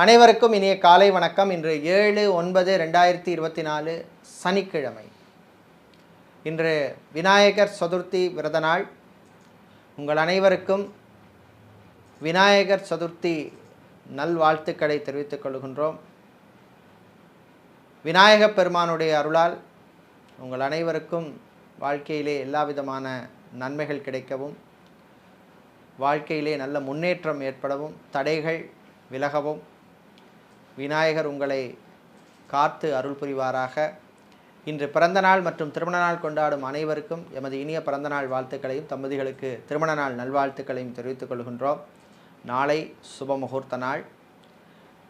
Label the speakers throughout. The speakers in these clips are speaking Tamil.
Speaker 1: அனைவருக்கும் இனிய காலை வணக்கம். இன்று ஏழு ஒன்பது ரெண்டாயிரத்தி இருபத்தி நாலு சனிக்கிழமை. இன்று விநாயகர் சதுர்த்தி விரத நாள். உங்கள் அனைவருக்கும் விநாயகர் சதுர்த்தி நல்வாழ்த்துக்களை தெரிவித்துக் கொள்கின்றோம். விநாயகப் பெருமானுடைய அருளால் உங்கள் அனைவருக்கும் வாழ்க்கையிலே எல்லா விதமான நன்மைகள் கிடைக்கவும் வாழ்க்கையிலே நல்ல முன்னேற்றம் ஏற்படவும் தடைகள் விலகவும் விநாயகர் உங்களை காத்து அருள் புரிவாராக. இன்று பிறந்த நாள் மற்றும் திருமண நாள் கொண்டாடும் அனைவருக்கும் எமது இனிய பிறந்த நாள் வாழ்த்துக்களையும் தம்பதிகளுக்கு திருமண நாள் நல்வாழ்த்துக்களையும் தெரிவித்துக் கொள்கின்றோம். நாளை சுப முகூர்த்த நாள்.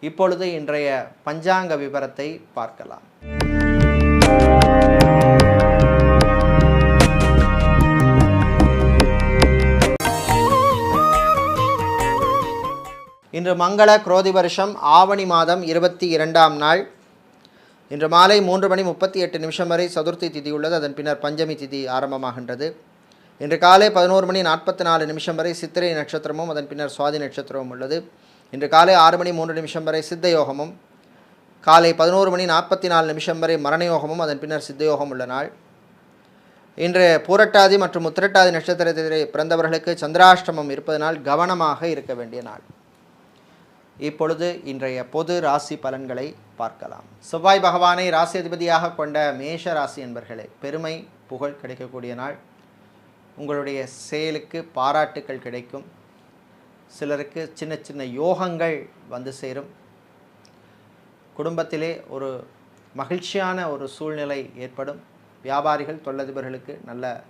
Speaker 1: இப்பொழுது இன்றைய பஞ்சாங்க விவரத்தை பார்க்கலாம். இன்று மங்கள குரோதி வருஷம் ஆவணி மாதம் இருபத்தி இரண்டாம் நாள். இன்று மாலை மூன்று மணி முப்பத்தி எட்டு நிமிஷம் வரை சதுர்த்தி திதி உள்ளது. அதன் பின்னர் பஞ்சமி திதி ஆரம்பமாகின்றது. இன்று காலை பதினோரு மணி நாற்பத்தி நாலு நிமிஷம் வரை சித்திரை நட்சத்திரமும் அதன் பின்னர் சுவாதி நட்சத்திரமும் உள்ளது. இன்று காலை ஆறு மணி மூன்று நிமிஷம் வரை சித்த யோகமும் காலை பதினோரு மணி நாற்பத்தி நாலு நிமிஷம் வரை மரணயோகமும் அதன் பின்னர் சித்தயோகம் உள்ள நாள். இன்று பூரட்டாதி மற்றும் உத்திரட்டாதி நட்சத்திரத்திலே பிறந்தவர்களுக்கு சந்திராஷ்டமம் இருப்பதனால் கவனமாக இருக்க வேண்டிய நாள். இப்பொழுது இன்றைய பொது ராசி பலன்களை பார்க்கலாம். செவ்வாய் பகவானை ராசி அதிபதியாக கொண்ட மேஷ ராசி என்பர்களே பெருமை புகழ் கிடைக்கக்கூடிய நாள். உங்களுடைய செயலுக்கு பாராட்டுக்கள் கிடைக்கும். சிலருக்கு சின்ன சின்ன யோகங்கள் வந்து சேரும். குடும்பத்திலே ஒரு மகிழ்ச்சியான ஒரு சூழ்நிலை ஏற்படும். வியாபாரிகள் தொழிலதிபர்களுக்கு நல்ல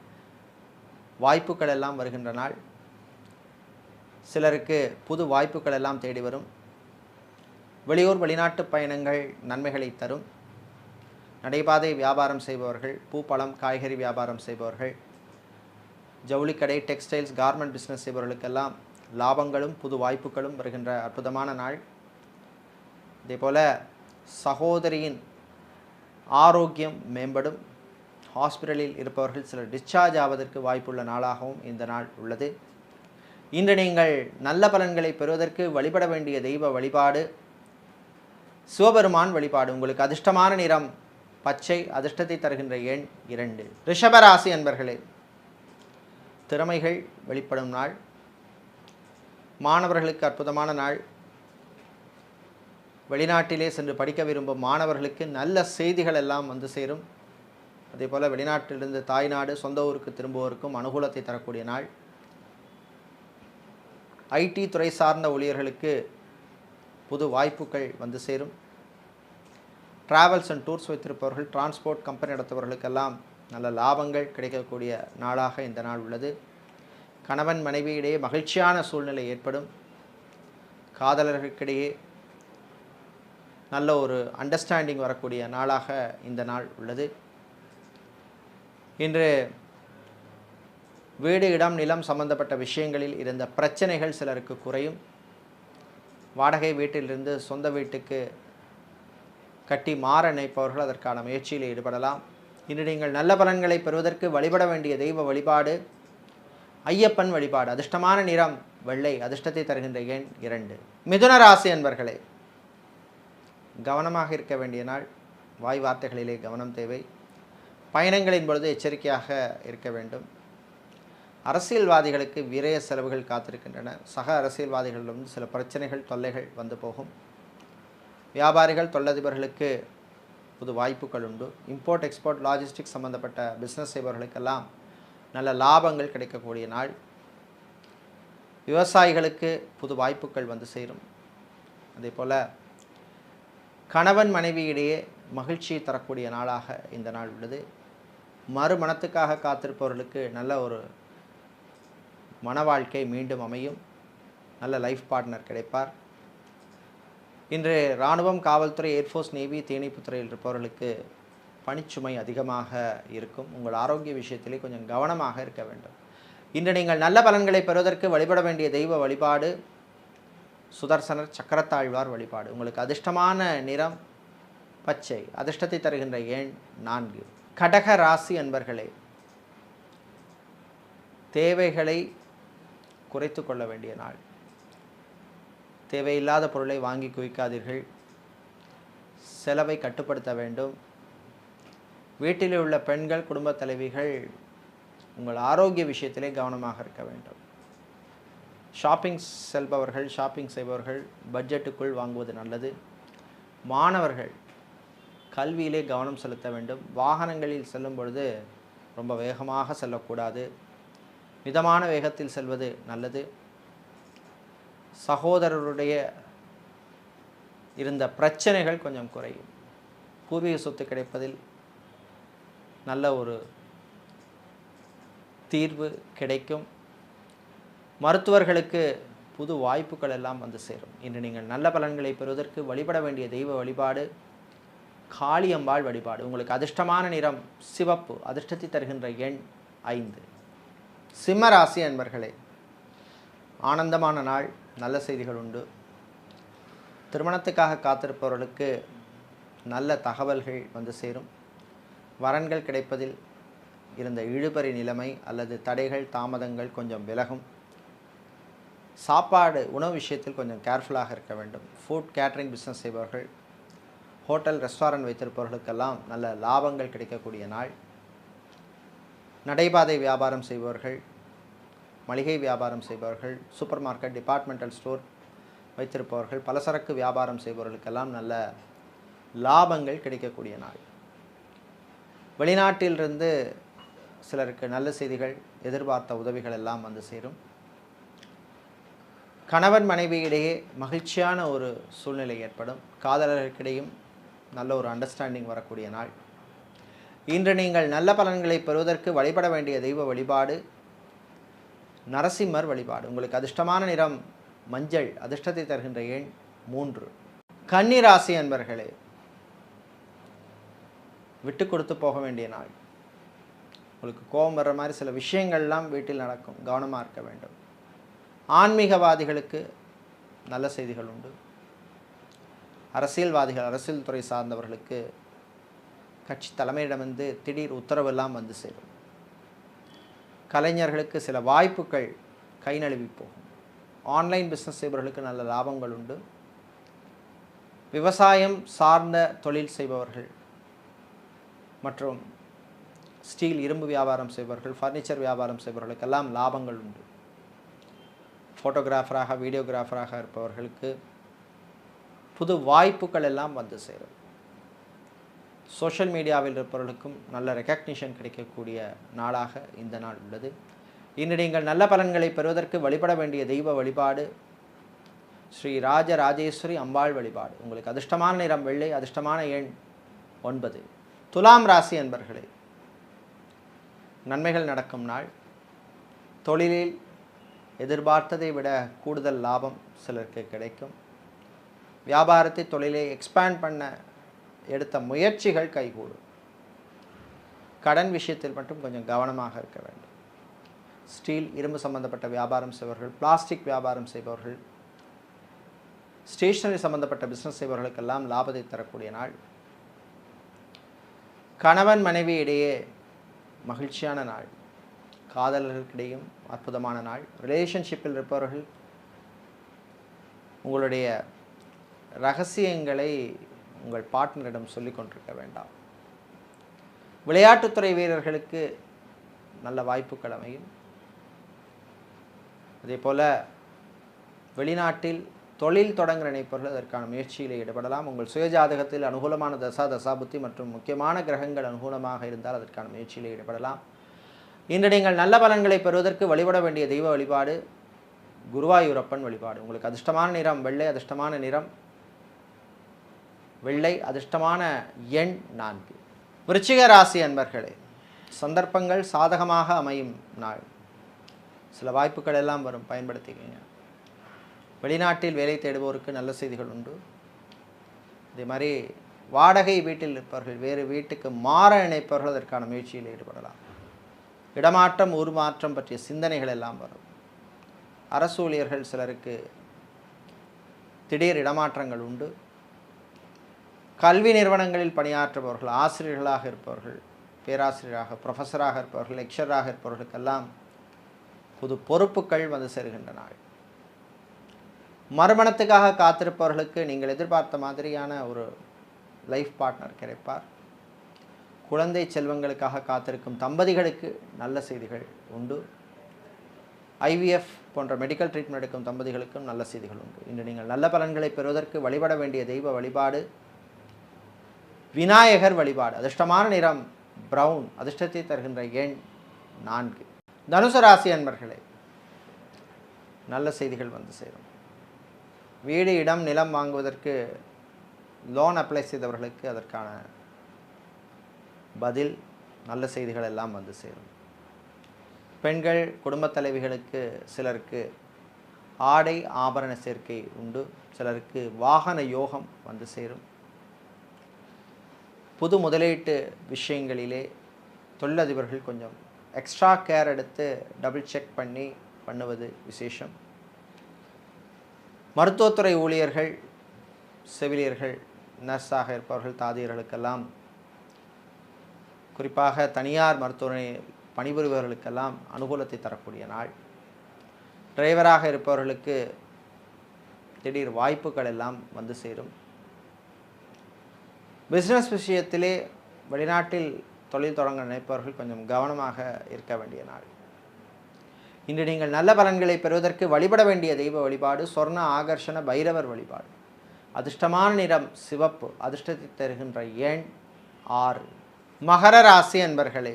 Speaker 1: வாய்ப்புகள் எல்லாம் வருகின்ற நாள். சிலருக்கு புது வாய்ப்புகள் எல்லாம் தேடி வரும். வெளியூர் வெளிநாட்டு பயணங்கள் நன்மைகளை தரும். நடைபாதை வியாபாரம் செய்பவர்கள் பூப்பழம் காய்கறி வியாபாரம் செய்பவர்கள் ஜவுளிக்கடை டெக்ஸ்டைல்ஸ் கார்மெண்ட் பிஸ்னஸ் செய்பவர்களுக்கெல்லாம் லாபங்களும் புது வாய்ப்புகளும் வருகின்ற அற்புதமான நாள். இதேபோல் சகோதரியின் ஆரோக்கியம் மேம்படும். ஹாஸ்பிட்டலில் இருப்பவர்கள் சிலர் டிஸ்சார்ஜ் ஆவதற்கு வாய்ப்புள்ள நாளாகவும் இந்த நாள் உள்ளது. இன்று நீங்கள் நல்ல பலன்களை பெறுவதற்கு வழிபட வேண்டிய தெய்வ வழிபாடு சிவபெருமான் வழிபாடு. உங்களுக்கு அதிர்ஷ்டமான நிறம் பச்சை அதிர்ஷ்டத்தை தருகின்ற எண் இரண்டு. ரிஷபராசி அன்பர்களே திறமைகள் வெளிப்படும் நாள். மாணவர்களுக்கு அற்புதமான நாள். வெளிநாட்டிலே சென்று படிக்க விரும்பும் மாணவர்களுக்கு நல்ல செய்திகள் எல்லாம் வந்து சேரும். அதே போல் வெளிநாட்டிலிருந்து தாய்நாடு சொந்த ஊருக்கு திரும்புவோருக்கும் அனுகூலத்தை தரக்கூடிய நாள். ஐடி துறை சார்ந்த ஊழியர்களுக்கு புது வாய்ப்புகள் வந்து சேரும். ட்ராவல்ஸ் அண்ட் டூர்ஸ் வைத்திருப்பவர்கள் டிரான்ஸ்போர்ட் கம்பெனி நடத்துபவர்களுக்கெல்லாம் நல்ல லாபங்கள் கிடைக்கக்கூடிய நாளாக இந்த நாள் உள்ளது. கணவன் மனைவியிடையே மகிழ்ச்சியான சூழ்நிலை ஏற்படும். காதலர்களுக்கிடையே நல்ல ஒரு அண்டர்ஸ்டாண்டிங் வரக்கூடிய நாளாக இந்த நாள் உள்ளது. இன்று வீடு இடம் நிலம் சம்பந்தப்பட்ட விஷயங்களில் இருந்த பிரச்சனைகள் சிலருக்கு குறையும். வாடகை வீட்டிலிருந்து சொந்த வீட்டுக்கு கட்டி மாற நினைப்பவர்கள் அதற்கான முயற்சியில் ஈடுபடலாம். இன்று நீங்கள் நல்ல பலன்களை பெறுவதற்கு வழிபட வேண்டிய தெய்வ வழிபாடு ஐயப்பன் வழிபாடு அதிர்ஷ்டமான நிறம் வெள்ளை அதிர்ஷ்டத்தை தருகின்ற எண் இரண்டு. மிதுன ராசி என்பர்களே கவனமாக இருக்க வேண்டிய நாள். வாய் வார்த்தைகளிலே கவனம் தேவை. பயணங்களின் பொழுது எச்சரிக்கையாக இருக்க வேண்டும். அரசியல்வாதிகளுக்கு விரய செலவுகள் காத்திருக்கின்றன. சக அரசியல்வாதிகளிலும் சில பிரச்சனைகள் தொல்லைகள் வந்து போகும். வியாபாரிகள் தொழிலதிபர்களுக்கு புது வாய்ப்புகள் உண்டு. இம்போர்ட் எக்ஸ்போர்ட் லாஜிஸ்டிக்ஸ் சம்பந்தப்பட்ட பிஸ்னஸ் செய்பவர்களுக்கெல்லாம் நல்ல லாபங்கள் கிடைக்கக்கூடிய நாள். விவசாயிகளுக்கு புது வாய்ப்புகள் வந்து சேரும். அதே போல் கணவன் மனைவியிடையே மகிழ்ச்சியை தரக்கூடிய நாளாக இந்த நாள் உள்ளது. மறுமணத்துக்காக காத்திருப்பவர்களுக்கு நல்ல ஒரு மன வாழ்க்கை மீண்டும் அமையும். நல்ல லைஃப் பார்ட்னர் கிடைப்பார். இன்று இராணுவம் காவல்துறை ஏர்ஃபோர்ஸ் நேவி தீயணைப்பு துறையில் இருப்பவர்களுக்கு பணிச்சுமை அதிகமாக இருக்கும். உங்கள் ஆரோக்கிய விஷயத்திலே கொஞ்சம் கவனமாக இருக்க வேண்டும். இன்று நீங்கள் நல்ல பலன்களை பெறுவதற்கு வழிபட வேண்டிய தெய்வ வழிபாடு சுதர்சனர் சக்கரத்தாழ்வார் வழிபாடு. உங்களுக்கு அதிர்ஷ்டமான நிறம் பச்சை. அதிர்ஷ்டத்தை தருகின்ற எண் நான்கு. கடக ராசி அன்பர்களே தேவைகளை குறைத்து கொள்ள வேண்டிய நாள். தேவையில்லாத பொருளை வாங்கி குவிக்காதீர்கள். செலவை கட்டுப்படுத்த வேண்டும். வீட்டில் உள்ள பெண்கள் குடும்பத் தலைவிகள் உங்கள் ஆரோக்கிய விஷயத்திலே கவனமாக இருக்க வேண்டும். ஷாப்பிங் செல்பவர்கள் ஷாப்பிங் செய்பவர்கள் பட்ஜெட்டுக்குள் வாங்குவது நல்லது. மாணவர்கள் கல்வியிலே கவனம் செலுத்த வேண்டும். வாகனங்களில் செல்லும் பொழுது ரொம்ப வேகமாக செல்லக்கூடாது. மிதமான வேகத்தில் செல்வது நல்லது. சகோதரருடைய இருந்த பிரச்சனைகள் கொஞ்சம் குறையும். பூர்வீக சொத்து கிடைப்பதில் நல்ல ஒரு தீர்வு கிடைக்கும். மருத்துவர்களுக்கு புது வாய்ப்புகள் எல்லாம் வந்து சேரும். இன்று நீங்கள் நல்ல பலன்களை பெறுவதற்கு வழிபட வேண்டிய தெய்வ வழிபாடு காளியம்பாள் வழிபாடு. உங்களுக்கு அதிர்ஷ்டமான நிறம் சிவப்பு அதிர்ஷ்டத்தை தருகின்ற எண் ஐந்து. சிம்மராசி அன்பர்களே ஆனந்தமான நாள் நல்ல செய்திகள் உண்டு. திருமணத்துக்காக காத்திருப்பவர்களுக்கு நல்ல தகவல்கள் வந்து சேரும். வரன்கள் கிடைப்பதில் இருந்த இழுபறி நிலைமை அல்லது தடைகள் தாமதங்கள் கொஞ்சம் விலகும். சாப்பாடு உணவு விஷயத்தில் கொஞ்சம் கேர்ஃபுல்லாக இருக்க வேண்டும். ஃபுட் கேட்ரிங் பிஸ்னஸ் செய்பவர்கள் ஹோட்டல் ரெஸ்டாரண்ட் வைத்திருப்பவர்களுக்கெல்லாம் நல்ல லாபங்கள் கிடைக்கக்கூடிய நாள். நடைபாதை வியாபாரம் செய்பவர்கள் மளிகை வியாபாரம் செய்பவர்கள் சூப்பர் மார்க்கெட் டிபார்ட்மெண்டல் ஸ்டோர் வைத்திருப்பவர்கள் பலசரக்கு வியாபாரம் செய்பவர்களுக்கெல்லாம் நல்ல லாபங்கள் கிடைக்கக்கூடிய நாள். வெளிநாட்டிலிருந்து சிலருக்கு நல்ல செய்திகள் எதிர்பார்த்த உதவிகள் எல்லாம் வந்து சேரும். கணவன் மனைவியிடையே மகிழ்ச்சியான ஒரு சூழ்நிலை ஏற்படும். காதலர்களுக்கிடையும் நல்ல ஒரு அண்டர்ஸ்டாண்டிங் வரக்கூடிய நாள். இன்று நீங்கள் நல்ல பலன்களை பெறுவதற்கு வழிபட வேண்டிய தெய்வ வழிபாடு நரசிம்மர் வழிபாடு. உங்களுக்கு அதிர்ஷ்டமான நிறம் மஞ்சள் அதிர்ஷ்டத்தை தருகின்ற எண் மூன்று. கன்னிராசி அன்பர்களே விட்டு கொடுத்து போக வேண்டிய நாள். உங்களுக்கு கோபம் வர்ற மாதிரி சில விஷயங்கள்லாம் வீட்டில் நடக்கும். கவனமாக இருக்க வேண்டும். ஆன்மீகவாதிகளுக்கு நல்ல செய்திகள் உண்டு. அரசியல்வாதிகள் அரசியல் துறை சார்ந்தவர்களுக்கு கட்சி தலைமையிடமிருந்து திடீர் உத்தரவெல்லாம் வந்து சேரும். கலைஞர்களுக்கு சில வாய்ப்புகள் கை நழுவி போகும். ஆன்லைன் பிஸ்னஸ் செய்பவர்களுக்கு நல்ல லாபங்கள் உண்டு. விவசாயம் சார்ந்த தொழில் செய்பவர்கள் மற்றும் ஸ்டீல் இரும்பு வியாபாரம் செய்பவர்கள் ஃபர்னிச்சர் வியாபாரம் செய்பவர்களுக்கெல்லாம் லாபங்கள் உண்டு. ஃபோட்டோகிராஃபராக வீடியோகிராஃபராக இருப்பவர்களுக்கு புது வாய்ப்புகள் எல்லாம் வந்து சேரும். சோஷியல் மீடியாவில் இருப்பவர்களுக்கும் நல்ல ரெக்கக்னிஷன் கிடைக்கக்கூடிய நாளாக இந்த நாள் உள்ளது. இன்று நீங்கள் நல்ல பலன்களை பெறுவதற்கு வழிபட வேண்டிய தெய்வ வழிபாடு ஸ்ரீ ராஜ ராஜேஸ்வரி அம்பாள் வழிபாடு. உங்களுக்கு அதிர்ஷ்டமான நிறம் வெள்ளை அதிர்ஷ்டமான எண் ஒன்பது. துலாம் ராசி என்பர்களே நன்மைகள் நடக்கும் நாள். தொழிலில் எதிர்பார்த்ததை விட கூடுதல் லாபம் சிலருக்கு கிடைக்கும். வியாபாரத்தை தொழிலை எக்ஸ்பேண்ட் பண்ண எடுத்த முயற்சிகள் கைகூடும். கடன் விஷயத்தில் மட்டும் கொஞ்சம் கவனமாக இருக்க வேண்டும். ஸ்டீல் இரும்பு சம்பந்தப்பட்ட வியாபாரம் செய்பவர்கள் பிளாஸ்டிக் வியாபாரம் செய்பவர்கள் ஸ்டேஷனரி சம்பந்தப்பட்ட பிஸ்னஸ் செய்பவர்களுக்கெல்லாம் லாபத்தை தரக்கூடிய நாள். கணவன் மனைவி இடையே மகிழ்ச்சியான நாள். காதலர்களுக்கிடையும் அற்புதமான நாள். ரிலேஷன்ஷிப்பில் இருப்பவர்கள் உங்களுடைய ரகசியங்களை உங்கள் பார்ட்னரிடம் சொல்லிக் கொண்டிருக்க வேண்டாம். விளையாட்டுத்துறை வீரர்களுக்கு நல்ல வாய்ப்புகள் அமையும். அதே போல் வெளிநாட்டில் தொழில் தொடங்க நினைப்பவர்கள் அதற்கான முயற்சியில் ஈடுபடலாம். உங்கள் சுயஜாதகத்தில் அனுகூலமான தசா தசாபுத்தி மற்றும் முக்கியமான கிரகங்கள் அனுகூலமாக இருந்தால் அதற்கான முயற்சியில் ஈடுபடலாம். இன்று நீங்கள் நல்ல பலன்களை பெறுவதற்கு வழிபட வேண்டிய தெய்வ வழிபாடு குருவாயூரப்பன் வழிபாடு. உங்களுக்கு அதிர்ஷ்டமான நிறம் வெள்ளை அதிர்ஷ்டமான நிறம் வெள்ளை அதிர்ஷ்டமான எண் நான்கு. விருச்சிக ராசி அன்பர்களே சந்தர்ப்பங்கள் சாதகமாக அமையும் நாள். சில வாய்ப்புகள் எல்லாம் வரும் பயன்படுத்திக்கங்க. வெளிநாட்டில் வேலை தேடுவோருக்கு நல்ல செய்திகள் உண்டு. இதே மாதிரி வாடகை வீட்டில் இருப்பவர்கள் வேறு வீட்டுக்கு மாற நினைப்பவர்கள் அதற்கான முயற்சியில் ஈடுபடலாம். இடமாற்றம் உருமாற்றம் பற்றிய சிந்தனைகள் எல்லாம் வரும். அரசு ஊழியர்கள் சிலருக்கு திடீர் இடமாற்றங்கள் உண்டு. கல்வி நிறுவனங்களில் பணியாற்றுபவர்கள் ஆசிரியர்களாக இருப்பவர்கள் பேராசிரியராக ப்ரொஃபஸராக இருப்பவர்கள் லெக்சராக இருப்பவர்களுக்கெல்லாம் புது பொறுப்புகள் வந்து சேருகின்ற நாள் மறுமணத்துக்காக காத்திருப்பவர்களுக்கு நீங்கள் எதிர்பார்த்த மாதிரியான ஒரு லைஃப் பார்ட்னர் கிடைப்பார். குழந்தை செல்வங்களுக்காக காத்திருக்கும் தம்பதிகளுக்கு நல்ல செய்திகள் உண்டு. ஐவிஎஃப் போன்ற மெடிக்கல் ட்ரீட்மெண்ட் எடுக்கும் தம்பதிகளுக்கும் நல்ல செய்திகள் உண்டு. இன்று நீங்கள் நல்ல பலன்களை பெறுவதற்கு வழிபட வேண்டிய தெய்வ வழிபாடு விநாயகர் வழிபாடு. அதிர்ஷ்டமான நிறம் ப்ரௌன் அதிர்ஷ்டத்தை தருகின்ற எண் நான்கு. தனுசு ராசி அன்பர்களே நல்ல செய்திகள் வந்து சேரும். வீடு இடம் நிலம் வாங்குவதற்கு லோன் அப்ளை செய்தவர்களுக்கு அதற்கான பதில் நல்ல செய்திகள் எல்லாம் வந்து சேரும். பெண்கள் குடும்பத் தலைவிகளுக்கு சிலருக்கு ஆடை ஆபரண சேர்க்கை உண்டு. சிலருக்கு வாகன யோகம் வந்து சேரும். புது முதலீட்டு விஷயங்களிலே தொழிலதிபர்கள் கொஞ்சம் எக்ஸ்ட்ரா கேர் எடுத்து டபுள் செக் பண்ணி பண்ணுவது விசேஷம். மருத்துவத்துறை ஊழியர்கள் செவிலியர்கள் நர்ஸாக இருப்பவர்கள் தாதியர்களுக்கெல்லாம் குறிப்பாக தனியார் மருத்துவமனை பணிபுரிபவர்களுக்கெல்லாம் அனுகூலத்தை தரக்கூடிய நாள். டிரைவராக இருப்பவர்களுக்கு திடீர் வாய்ப்புகள் எல்லாம் வந்து சேரும். பிஸ்னஸ் விஷயத்திலே வெளிநாட்டில் தொழில் தொடங்க நினைப்பவர்கள் கொஞ்சம் கவனமாக இருக்க வேண்டிய நாள். இன்று நீங்கள் நல்ல பலன்களை பெறுவதற்கு வழிபட வேண்டிய தெய்வ வழிபாடு சொர்ண ஆகர்ஷண பைரவர் வழிபாடு. அதிர்ஷ்டமான நிறம் சிவப்பு அதிர்ஷ்டத்தை தருகின்ற எண் ஆறு. மகர ராசி அன்பர்களே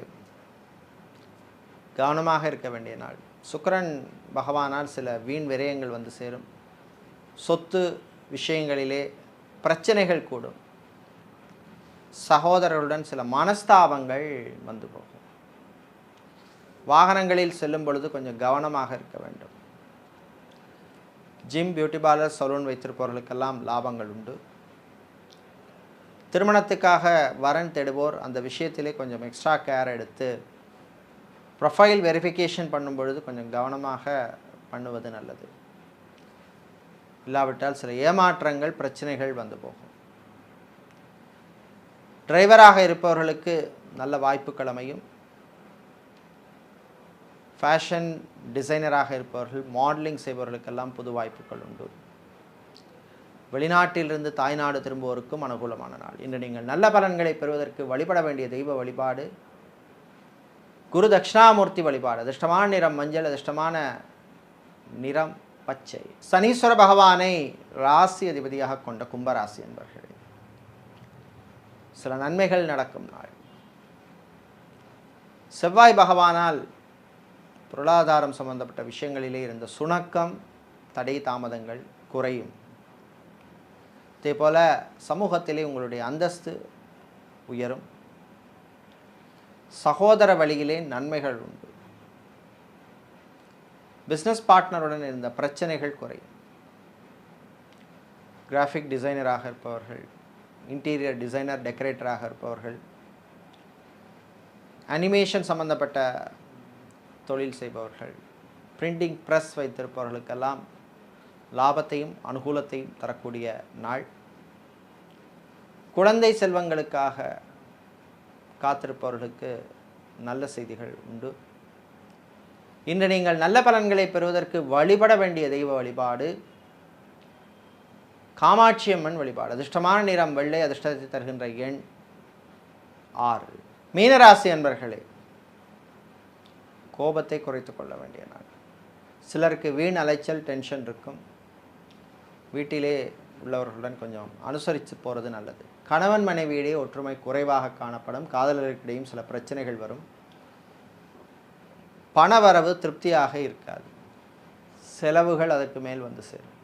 Speaker 1: கவனமாக இருக்க வேண்டிய நாள். சுக்கிரன் பகவானால் சில வீண் விரயங்கள் வந்து சேரும். சொத்து விஷயங்களிலே பிரச்சனைகள் கூடும். சகோதரர்களுடன் சில மனஸ்தாபங்கள் வந்து போகும். வாகனங்களில் செல்லும் பொழுது கொஞ்சம் கவனமாக இருக்க வேண்டும். ஜிம் பியூட்டி பார்லர் சலூன் வைத்திருப்பவர்களுக்கெல்லாம் லாபங்கள் உண்டு. திருமணத்துக்காக வரன் தேடுவோர் அந்த விஷயத்திலே கொஞ்சம் எக்ஸ்ட்ரா கேர் எடுத்து ப்ரொஃபைல் வெரிஃபிகேஷன் பண்ணும் பொழுது கொஞ்சம் கவனமாக பண்ணுவது நல்லது. இல்லாவிட்டால் சில ஏமாற்றங்கள் பிரச்சனைகள் வந்து போகும். டிரைவராக இருப்பவர்களுக்கு நல்ல வாய்ப்புகள் அமையும். ஃபேஷன் டிசைனராக இருப்பவர்கள் மாடலிங் செய்பவர்களுக்கெல்லாம் புது வாய்ப்புகள் உண்டு. வெளிநாட்டிலிருந்து தாய்நாடு திரும்புவோருக்கும் அனுகூலமான நாள். இன்று நீங்கள் நல்ல பலன்களை பெறுவதற்கு வழிபட வேண்டிய தெய்வ வழிபாடு குரு தட்சிணாமூர்த்தி வழிபாடு அதிர்ஷ்டமான நிறம் மஞ்சள் அதிர்ஷ்டமான நிறம் பச்சை. சனீஸ்வர பகவானை ராசி அதிபதியாக கொண்ட கும்பராசி என்பர்களே. சில நன்மைகள் நடக்கும் நாள். செவ்வாய் பகவானால் பொருளாதாரம் சம்பந்தப்பட்ட விஷயங்களிலே இருந்த சுணக்கம் தடை தாமதங்கள் குறையும். அதே போல சமூகத்திலே உங்களுடைய அந்தஸ்து உயரும். சகோதர வழியிலே நன்மைகள் உண்டு. பிஸ்னஸ் பார்ட்னருடன் இருந்த பிரச்சனைகள் குறையும். கிராஃபிக் டிசைனராக இருப்பவர்கள் இன்டீரியர் டிசைனர் டெக்கரேட்டராக இருப்பவர்கள். அனிமேஷன் சம்பந்தப்பட்ட தொழில் செய்பவர்கள். பிரிண்டிங் ப்ரெஸ் வைத்திருப்பவர்களுக்கெல்லாம் லாபத்தையும் அனுகூலத்தையும் தரக்கூடிய நாள். குழந்தை செல்வங்களுக்காக காத்திருப்பவர்களுக்கு நல்ல செய்திகள் உண்டு. இன்று நீங்கள் நல்ல பலன்களை பெறுவதற்கு வழிபட வேண்டிய தெய்வ வழிபாடு காமாட்சியம்மன் வழிபாடு. அதிர்ஷ்டமான நிறம் வெள்ளை அதிர்ஷ்டத்தை தருகின்ற எண் ஆறு. மீனராசி அன்பர்களே கோபத்தை குறைத்து கொள்ள வேண்டிய நாள். சிலருக்கு வீண் அலைச்சல் டென்ஷன் இருக்கும். வீட்டிலே உள்ளவர்களுடன் கொஞ்சம் அனுசரித்து போகிறது நல்லது. கணவன் மனைவியிடையே ஒற்றுமை குறைவாக காணப்படும். காதலர்களுக்கிடையும் சில பிரச்சனைகள் வரும். பணவரவு திருப்தியாக இருக்காது. செலவுகள் அதற்கு மேல் வந்து சேரும்.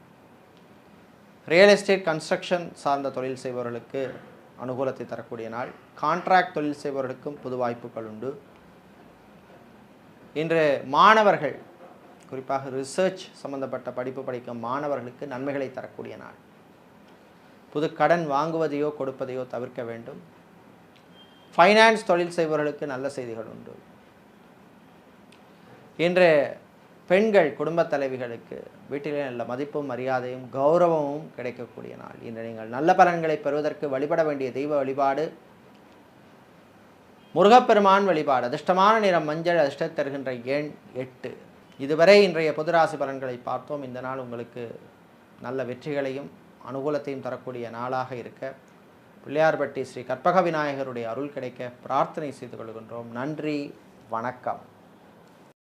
Speaker 1: ரியல் எஸ்டேட் கன்ஸ்ட்ரக்ஷன் சார்ந்த தொழில் செய்பவர்களுக்கு அனுகூலத்தை தரக்கூடிய நாள். கான்ட்ராக்ட் தொழில் செய்பவர்களுக்கும் புது வாய்ப்புகள் உண்டு. இன்று மாணவர்கள் குறிப்பாக ரிசர்ச் சம்பந்தப்பட்ட படிப்பு படிக்கும் மாணவர்களுக்கு நன்மைகளை தரக்கூடிய நாள். புது கடன் வாங்குவதையோ கொடுப்பதையோ தவிர்க்க வேண்டும். ஃபைனான்ஸ் தொழில் செய்பவர்களுக்கு நல்ல செய்திகள் உண்டு. இன்று பெண்கள் குடும்பத் தலைவிகளுக்கு வீட்டிலே நல்ல மதிப்பும் மரியாதையும் கௌரவமும் கிடைக்கக்கூடிய நாள். இன்று நீங்கள் நல்ல பலன்களை பெறுவதற்கு வழிபட வேண்டிய தெய்வ வழிபாடு முருகப்பெருமான் வழிபாடு அதிர்ஷ்டமான நிறம் மஞ்சள் அதிர்ஷ்டம் தருகின்ற எண் எட்டு. இதுவரை இன்றைய பொதுராசி பலன்களை பார்த்தோம். இந்த நாள் உங்களுக்கு நல்ல வெற்றிகளையும் அனுகூலத்தையும் தரக்கூடிய நாளாக இருக்க பிள்ளையார்பட்டி ஸ்ரீ கற்பக விநாயகருடைய அருள் கிடைக்க பிரார்த்தனை செய்து கொள்கின்றோம். நன்றி வணக்கம்.